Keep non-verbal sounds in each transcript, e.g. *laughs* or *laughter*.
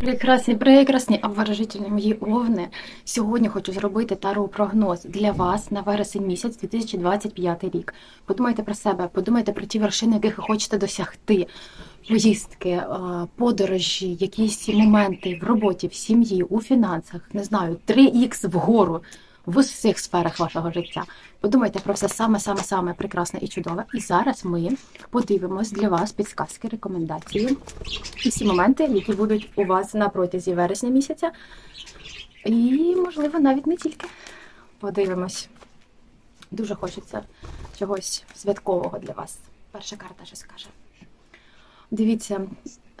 Прекрасні, прекрасні, обворожительні мої овни. Сьогодні хочу зробити таро прогноз для вас на вересень місяць 2025 рік. Подумайте про себе, подумайте про ті вершини, яких ви хочете досягти. Поїздки, е, подорожі, якісь моменти в роботі, в сім'ї, у фінансах, не знаю, 3х вгору в усіх сферах вашого життя. Подумайте про все саме-саме-саме прекрасне і чудове. І зараз ми подивимось для вас підсказки, рекомендації і всі моменти, які будуть у вас на протязі вересня місяця. І, можливо, навіть не тільки. Подивимось. Дуже хочеться чогось святкового для вас. Перша карта що скаже. Дивіться,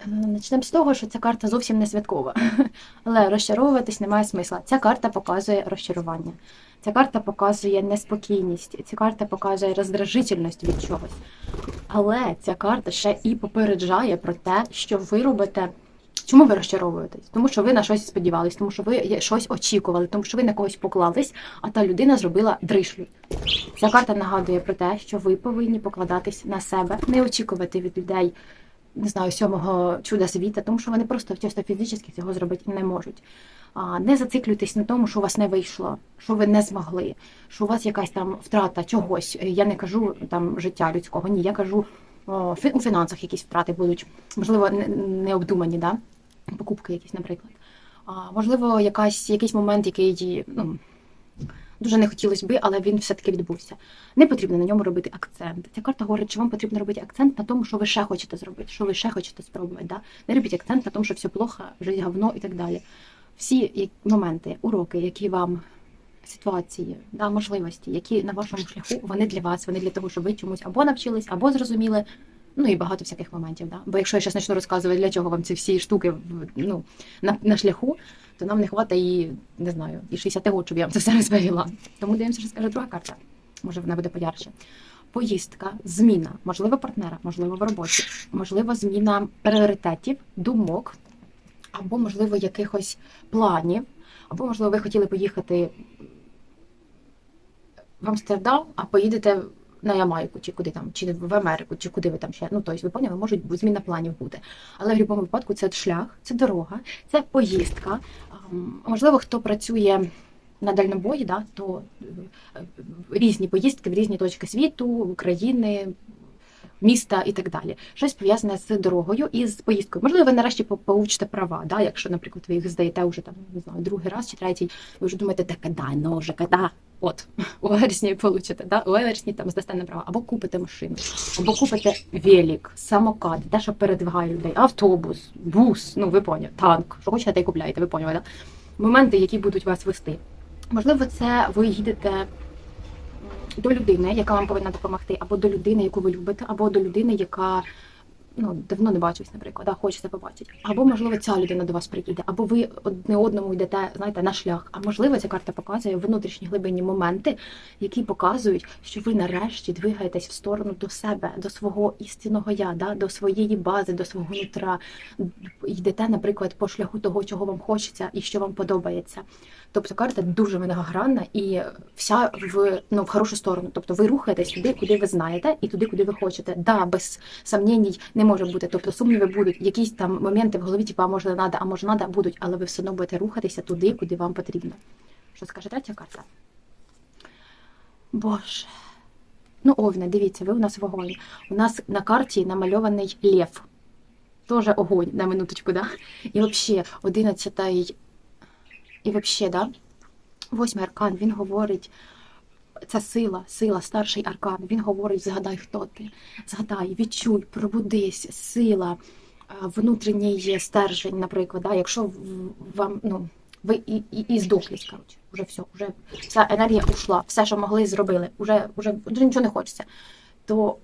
е, почнемо з того, що ця карта зовсім не святкова. *laughs* Але розчаровуватись немає смисла. Ця карта показує розчарування. Ця карта показує неспокійність, ця карта показує роздражительність від чогось. Але ця карта ще і попереджає про те, що ви робите. Чому ви розчаровуєтесь? Тому що ви на щось сподівались, тому що ви щось очікували, тому що ви на когось поклались, а та людина зробила дришлю. Ця карта нагадує про те, що ви повинні покладатись на себе, не очікувати від людей не знаю, сьомого чуда світа, тому що вони просто чисто фізично цього зробити не можуть. Не зациклюйтесь на тому, що у вас не вийшло, що ви не змогли, що у вас якась там втрата чогось. Я не кажу там життя людського, ні, я кажу о, у фінансах якісь втрати будуть, можливо, необдумані, да? покупки якісь, наприклад. А, Можливо, якась, якийсь момент, який ну, Дуже не хотілося би, але він все-таки відбувся. Не потрібно на ньому робити акцент. Ця карта говорить, що вам потрібно робити акцент на тому, що ви ще хочете зробити, що ви ще хочете спробувати. Да? Не робіть акцент на тому, що все плохо, життя говно і так далі. Всі моменти, уроки, які вам ситуації, да, можливості, які на вашому шляху, вони для вас, вони для того, щоб ви чомусь або навчились, або зрозуміли. Ну і багато всяких моментів. Да? Бо якщо я зараз почну розказувати, для чого вам ці всі штуки ну, на на шляху, то нам не хватить і не знаю, і 60 років, щоб я вам це все *laughs* розповіла. Тому дивимося, що скаже друга карта. Може, вона буде поярче. Поїздка, зміна, можливо, партнера, можливо, в роботі, можливо, зміна пріоритетів, думок, або, можливо, якихось планів, або, можливо, ви хотіли поїхати в Амстердам, а поїдете на Ямайку, чи куди там, чи в Америку, чи куди ви там ще. Ну, тобто, ви поняли, можуть зміна планів бути. Але в будь-якому випадку це шлях, це дорога, це поїздка. Можливо, хто працює на дальнобої, да, то е, різні поїздки в різні точки світу, України. Міста і так далі, щось пов'язане з дорогою і з поїздкою. Можливо, ви нарешті поучите права, да? якщо, наприклад, ви їх здаєте вже там не знаю, другий раз чи третій, ви вже думаєте, та када, ну вже када, От, *laughs* у вересні получите, да? у вересні там здасте на право, або купите машину, або купите велик, самокат, те, що передвигає людей, автобус, бус, ну ви поняли, танк, що хочете, те й купляєте, ви поняли, да? моменти, які будуть вас вести. Можливо, це ви їдете до людини, яка вам повинна допомогти, або до людини, яку ви любите, або до людини, яка ну, давно не бачився, наприклад, а хочеться побачити. Або, можливо, ця людина до вас приїде, або ви одне одному йдете, знаєте, на шлях. А можливо, ця карта показує внутрішні глибинні моменти, які показують, що ви нарешті двигаєтесь в сторону до себе, до свого істинного я, да, до своєї бази, до свого нутра. Йдете, наприклад, по шляху того, чого вам хочеться і що вам подобається. Тобто карта дуже многогранна і вся в ну в хорошу сторону. Тобто ви рухаєтесь туди, куди ви знаєте, і туди, куди ви хочете. Да, без сомненій не може бути. Тобто сумніви будуть, якісь там моменти в голові, типу, а може надо, а може надо, будуть, але ви все одно будете рухатися туди, куди вам потрібно. Що скаже третя карта? Боже. Ну, овне, дивіться, ви у нас вогонь. У нас на карті намальований лев. Тоже огонь на минуточку, да? І взагалі, одинадцятий і взагалі, да, восьмий аркан, він говорить, це сила, сила, старший аркан. Він говорить: згадай, хто ти, згадай, відчуй, пробудись, сила, внутрішній стержень, наприклад. Да, Якщо вам, ну, ви і і, і здохлись, коротше, вже все, вже вся енергія ушла, все, що могли, зробили, вже, вже, вже нічого не хочеться то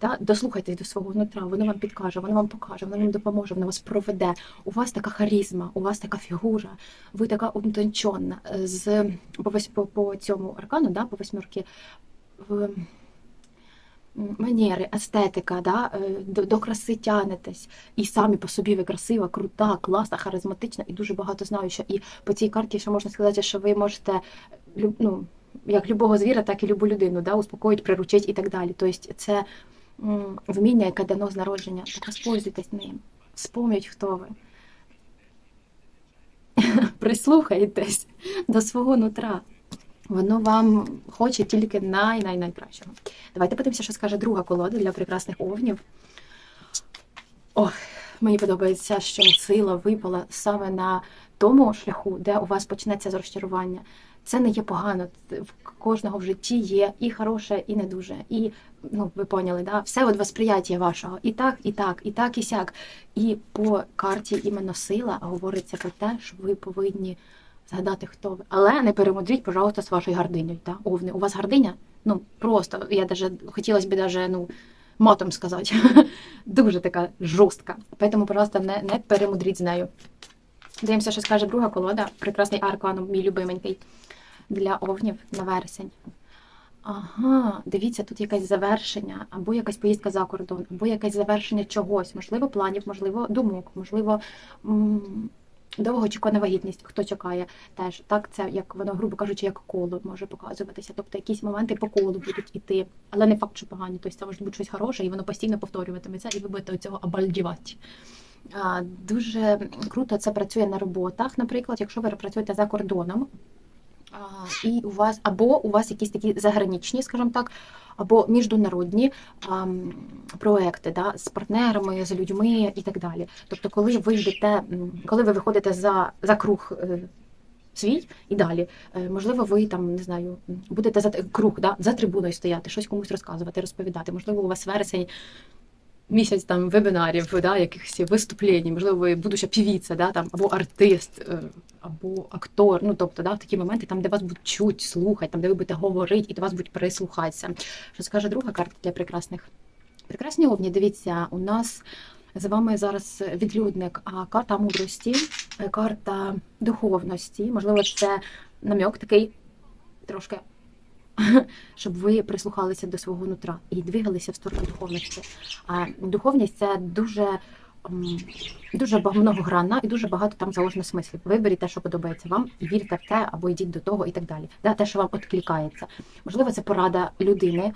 да, дослухайтесь до свого нутра, воно вам підкаже, воно вам покаже, воно вам допоможе, воно вас проведе. У вас така харизма, у вас така фігура, ви така утончена. З по, по, по цьому аркану, да, по восьмерки, манери, естетика, да, е, до, до краси тянетесь. І самі по собі ви красива, крута, класна, харизматична, і дуже багато знаю, що і по цій карті ще можна сказати, що ви можете ну, як любого звіра, так і любу людину, да, успокоїть, приручить і так далі. Тобто це вміння, яке дано з народження, так воспользуйтесь ним, вспомніть, хто ви. *laughs* прислухайтесь до свого нутра. Воно вам хоче тільки най-най-найкращого. Давайте подивимося, що скаже друга колода для прекрасних овнів. Ох, мені подобається, що сила випала саме на тому шляху, де у вас почнеться з розчарування. Це не є погано. В кожного в житті є і хороше, і не дуже. І ну ви поняли, да? все от восприяття вашого. І так, і так, і так, і сяк. І по карті іменно сила говориться про те, що ви повинні згадати, хто ви. Але не перемудріть, пожалуйста, з вашою гординою. Да? Овни, у вас гординя? Ну просто я даже хотілося б даже, ну. Матом сказати. *laughs* Дуже така жорстка. Тому, пожалуйста, не не перемудріть з нею. Дивимося, що скаже друга колода. Прекрасний аркан, мій любименький для овнів на вересень. Ага, дивіться, тут якесь завершення, або якась поїздка за кордон, або якесь завершення чогось, можливо, планів, можливо, думок, можливо, довгоочікувана вагітність, хто чекає теж. Так, це як воно, грубо кажучи, як коло може показуватися. Тобто якісь моменти по колу будуть іти, але не факт, що погані. Тобто це може бути щось хороше, і воно постійно повторюватиметься, і ви будете цього обальдівати. Дуже круто це працює на роботах, наприклад, якщо ви працюєте за кордоном. І у вас або у вас якісь такі заграничні, скажімо так, або міжнародні проекти да, з партнерами, з людьми і так далі. Тобто, коли ви йдете, коли ви виходите за за круг е, свій і далі, е, можливо, ви там не знаю, будете за круг да, за трибуною стояти, щось комусь розказувати, розповідати. Можливо, у вас вересень місяць там вебінарів, да, якихось виступлень, можливо, ви будуща півіця, да, там, або артист, е, або актор. Ну, тобто, да, такі моменти, там, де вас будуть чуть, слухати, там, де ви будете говорити, і до вас будуть прислухатися. Що скаже друга карта для прекрасних? Прекрасні овні, дивіться, у нас з вами зараз відлюдник, а карта мудрості, е, карта духовності, можливо, це намьок такий трошки *laughs* щоб ви прислухалися до свого нутра і двигалися в сторону духовності. А духовність це дуже дуже многогранна і дуже багато там заложено смислів. Виберіть те, що подобається вам, і вірте в те, або йдіть до того, і так далі. Да, Те, що вам відкликається. Можливо, це порада людини.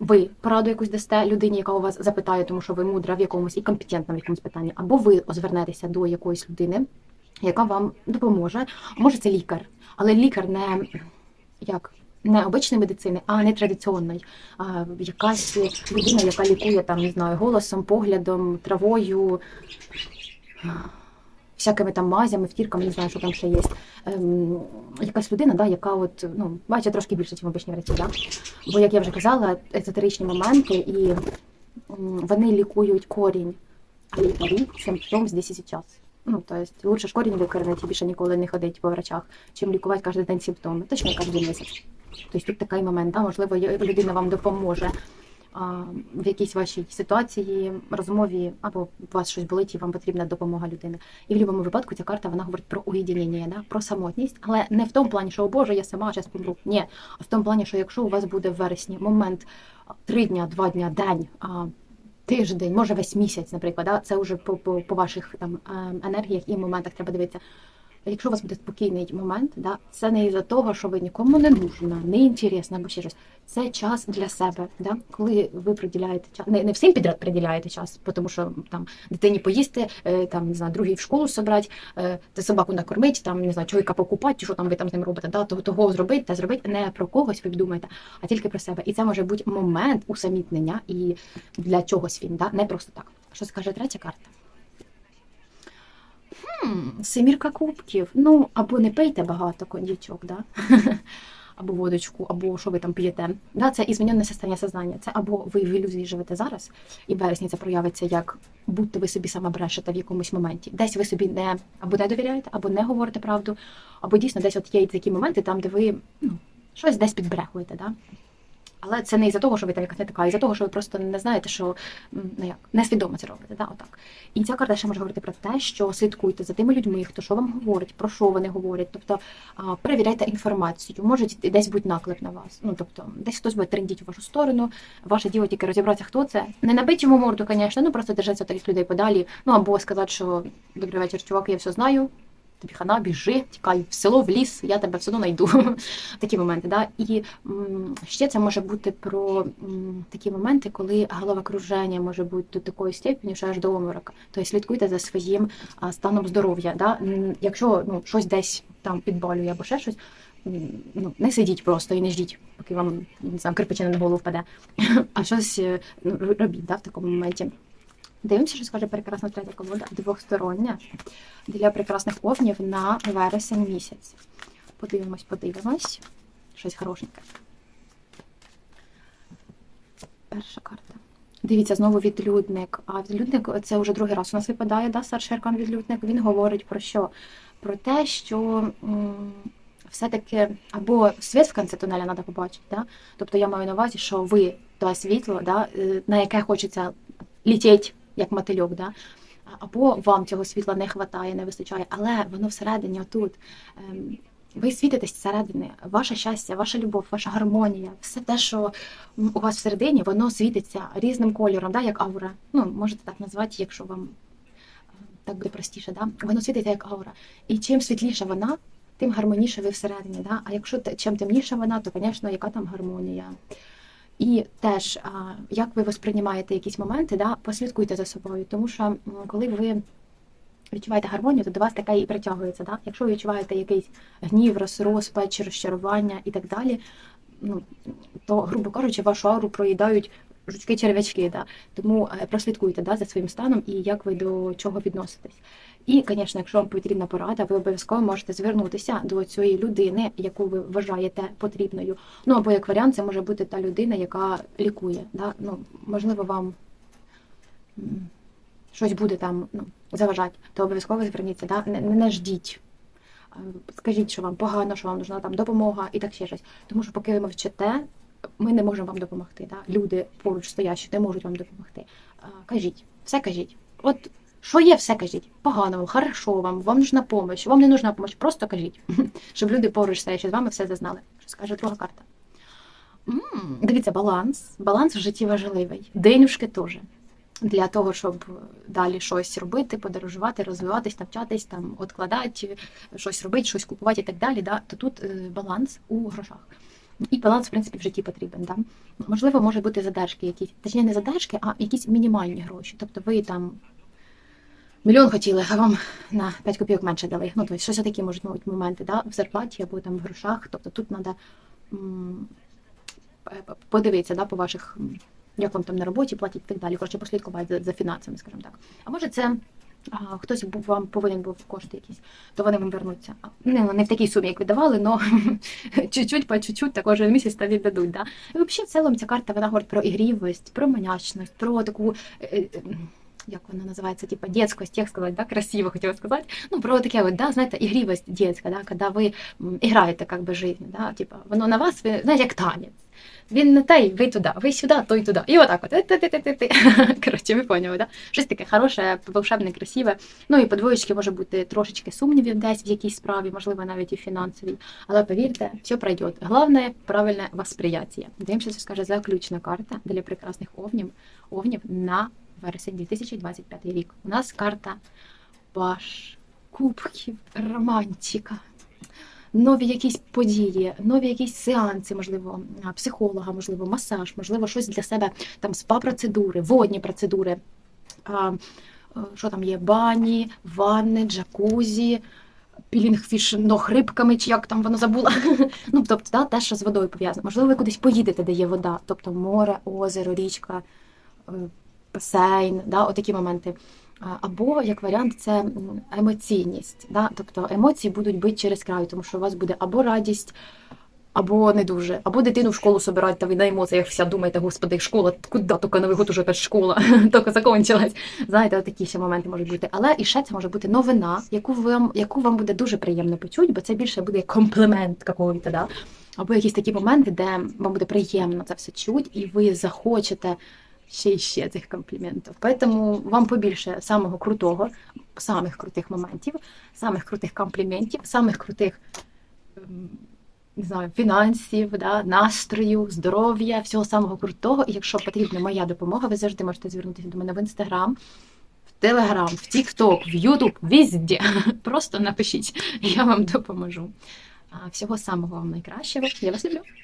Ви пораду якусь дасте людині, яка у вас запитає, тому що ви мудра в якомусь і компетентна в якомусь питанні, або ви звернетеся до якоїсь людини, яка вам допоможе. Може, це лікар, але лікар не як не обичної медицини, а не традиційної. А якась людина, яка лікує там, не знаю, голосом, поглядом, травою, всякими там мазями, втірками, не знаю, що там ще є. Ем, якась людина, да, яка от, ну, бачить трошки більше, ніж обичні врачі. Да? Бо, як я вже казала, езотеричні моменти, і вони лікують корінь, а лікарі симптом здесь і зараз. Ну, то есть лучше ж корінь викоренити, більше ніколи не ходить по врачах, чим лікувати кожен день симптоми. Точно кожен місяць. Тобто тут такий момент, да, можливо, людина вам допоможе а, в якійсь вашій ситуації, розмові, або у вас щось болить, і вам потрібна допомога людини. І в будь-якому випадку ця карта вона говорить про уєдинення, да, про самотність, але не в тому плані, що о Боже, я сама зараз помру. Ні, а в тому плані, що якщо у вас буде в вересні момент три дня, два дня, день. А, Тиждень, може весь місяць, наприклад, да? це вже по по, по ваших там енергіях і моментах треба дивитися. Якщо у вас буде спокійний момент, да, це не із-за того, що ви нікому не нужна, не інтересна або ще щось. Це час для себе. Да? Коли ви приділяєте час, не не всім підряд приділяєте час, тому що там дитині поїсти, е, там не знаю, другий в школу собрати, е, собаку накормити, там не знаю, чоловіка покупати, що там ви там з ним робите, да? того зробити та зробити не про когось ви думаєте, а тільки про себе. І це може бути момент усамітнення і для чогось він, да? не просто так. Що скаже третя карта? Хм, Семірка кубків. Ну, або не пийте багато коньячок, да? *laughs* або водочку, або що ви там п'єте. Да, Це і змінене состояння сознання. Це або ви в ілюзії живете зараз, і в вересні це проявиться як будто ви собі саме брешете в якомусь моменті. Десь ви собі не або не довіряєте, або не говорите правду, або дійсно десь от є такі моменти, там, де ви ну, щось десь підбрехуєте. Да? Але це не із-за того, що ви там якась не така, а із-за того, що ви просто не знаєте, що ну як несвідомо це робите. Да? Отак. І ця карта ще може говорити про те, що слідкуйте за тими людьми, хто що вам говорить, про що вони говорять. Тобто а, перевіряйте інформацію, може десь бути наклеп на вас. Ну тобто, десь хтось буде трендіть у вашу сторону, ваше діло тільки розібратися, хто це. Не набить йому морду, звісно, ну просто держатися таких людей подалі. Ну або сказати, що добрий вечір, чувак, я все знаю. Тобі хана, біжи, тікай в село, в ліс, я тебе все одно знайду. *laughs* Такі моменти. Да? І ще це може бути про такі моменти, коли головокруження може бути до такої степені, що аж до оморока. Тобто слідкуйте за своїм станом здоров'я. Да? Якщо ну, щось десь там підболює або ще щось, ну, не сидіть просто і не ждіть, поки вам не знаю, кирпичина на голову впаде, *laughs* а щось е, ну, робіть да, в такому моменті. Дивимося, що скаже прекрасна третя колода двохстороння для прекрасних овнів на вересень місяць. Подивимось, подивимось. Щось хорошеньке. Перша карта. Дивіться, знову відлюдник. А відлюдник це вже другий раз у нас випадає, да, старший аркан відлюдник. Він говорить про що? Про те, що все-таки або світ в кінці тунеля треба побачити. Да? Тобто я маю на увазі, що ви те світло, да, е, на яке хочеться літіть, як мотильок, да? або вам цього світла не вистачає, не вистачає, але воно всередині отут. Ем, ви світитесь зсередини, ваше щастя, ваша любов, ваша гармонія, все те, що у вас всередині, воно світиться різним кольором, да, як аура. Ну, можете так назвати, якщо вам е, так буде простіше, да? воно світиться як аура. І чим світліша вона, тим гармоніше ви всередині. Да? А якщо чим темніша вона, то, звісно, яка там гармонія. І теж, як ви восприймаєте якісь моменти, да, послідкуйте за собою, тому що коли ви відчуваєте гармонію, то до вас така і притягується. Да? Якщо ви відчуваєте якийсь гнів, роз- розпач, розчарування і так далі, ну, то, грубо кажучи, вашу ауру проїдають жучки черв'ячки. Да? Тому е, прослідкуйте да, за своїм станом і як ви до чого відноситесь. І, звісно, якщо вам потрібна порада, ви обов'язково можете звернутися до цієї людини, яку ви вважаєте потрібною. Ну або як варіант, це може бути та людина, яка лікує. Да? Ну, можливо, вам щось буде там ну, заважати, то обов'язково зверніться, да? не, не, не ждіть. Е, Скажіть, що вам погано, що вам нужна там допомога і так ще щось. Тому що поки ви мовчите, ми не можемо вам допомогти. Да? Люди поруч стоящі не можуть вам допомогти. Е, Кажіть, все кажіть. От що є, все кажіть. Погано вам, хорошо вам, вам нужна допомога, вам не нужна допомога, просто кажіть, *laughs* щоб люди поруч стоячи з вами все зазнали. Що скаже друга карта? М, Дивіться, баланс. Баланс в житті важливий. Денюшки теж. Для того, щоб далі щось робити, подорожувати, розвиватись, навчатись, там, откладати, щось робити, щось купувати і так далі, да, то тут е, баланс у грошах. І баланс, в принципі, в житті потрібен. Да? Можливо, можуть бути задержки якісь, точніше, не задержки, а якісь мінімальні гроші. Тобто ви там мільйон хотіли, а вам на 5 копійок менше дали. Ну, тобто, щось такі можуть бути моменти да? в зарплаті або там в грошах. Тобто тут треба подивитися да, по ваших, як вам там на роботі платять і так далі. Коротше, послідкувати за, за фінансами, скажімо так. А може це. Хтось був вам повинен був кошти якісь, то вони вам вернуться. Не, не в такій сумі, як віддавали, але *laughs* чуть-чуть по чуть-чуть також місяць та віддадуть. Да? І взагалі, в цілому ця карта вона говорить про ігрівість, про манячність, про таку. Як вона називається, типа детськость, як сказати, да, красиво хотіла сказати. Ну, про таке, от, да, знаєте, ігрівость детська, да, коли ви граєте как би жизнь, да, типа, воно на вас, ви, знаєте, як танець. Він не той, ви туди, ви сюди, той туди. І отак от. Ти-ти-ти-ти-ти. *laughs* Коротше, ви поняли, да? Щось таке хороше, волшебне, красиве. Ну і по двоєчки може бути трошечки сумнівів десь в якійсь справі, можливо, навіть і фінансовій. Але повірте, все пройде. Головне правильне восприяття. Дивимося, що скаже заключна карта для прекрасних овнів, овнів на вересень 2025 рік. У нас карта Паш, Кубків, романтика нові якісь події, нові якісь сеанси, можливо, психолога, можливо, масаж, можливо, щось для себе там спа-процедури, водні процедури. А, е, Що там є? Бані, ванни, джакузі, пілінг рибками, чи як там воно забула. *laughs* Ну, тобто, да, те, що з водою пов'язано. Можливо, ви кудись поїдете, де є вода, тобто море, озеро, річка, е, басейн, да, отакі моменти. Або як варіант, це емоційність. Да? Тобто емоції будуть бити через край, тому що у вас буде або радість, або не дуже, або дитину в школу собирають, та ви на емоціях вся думаєте, господи, школа, куди тільки Новий год уже опять школа, *laughs* тільки закончилась. Знаєте, такі ще моменти можуть бути. Але і ще це може бути новина, яку вам, яку вам буде дуже приємно почути, бо це більше буде комплімент какого-то, да? або якісь такі моменти, де вам буде приємно це все чути, і ви захочете ще й ще цих компліментів. Тому вам побільше самого крутого, самих крутих моментів, самих крутих компліментів, самих крутих ем, не знаю, фінансів, да, настрою, здоров'я, всього самого крутого. І якщо потрібна моя допомога, ви завжди можете звернутися до мене в інстаграм, Телеграм, в Тікток, в Ютуб, везде. *laughs* Просто напишіть, я вам допоможу. Всього самого вам найкращого. Я вас люблю.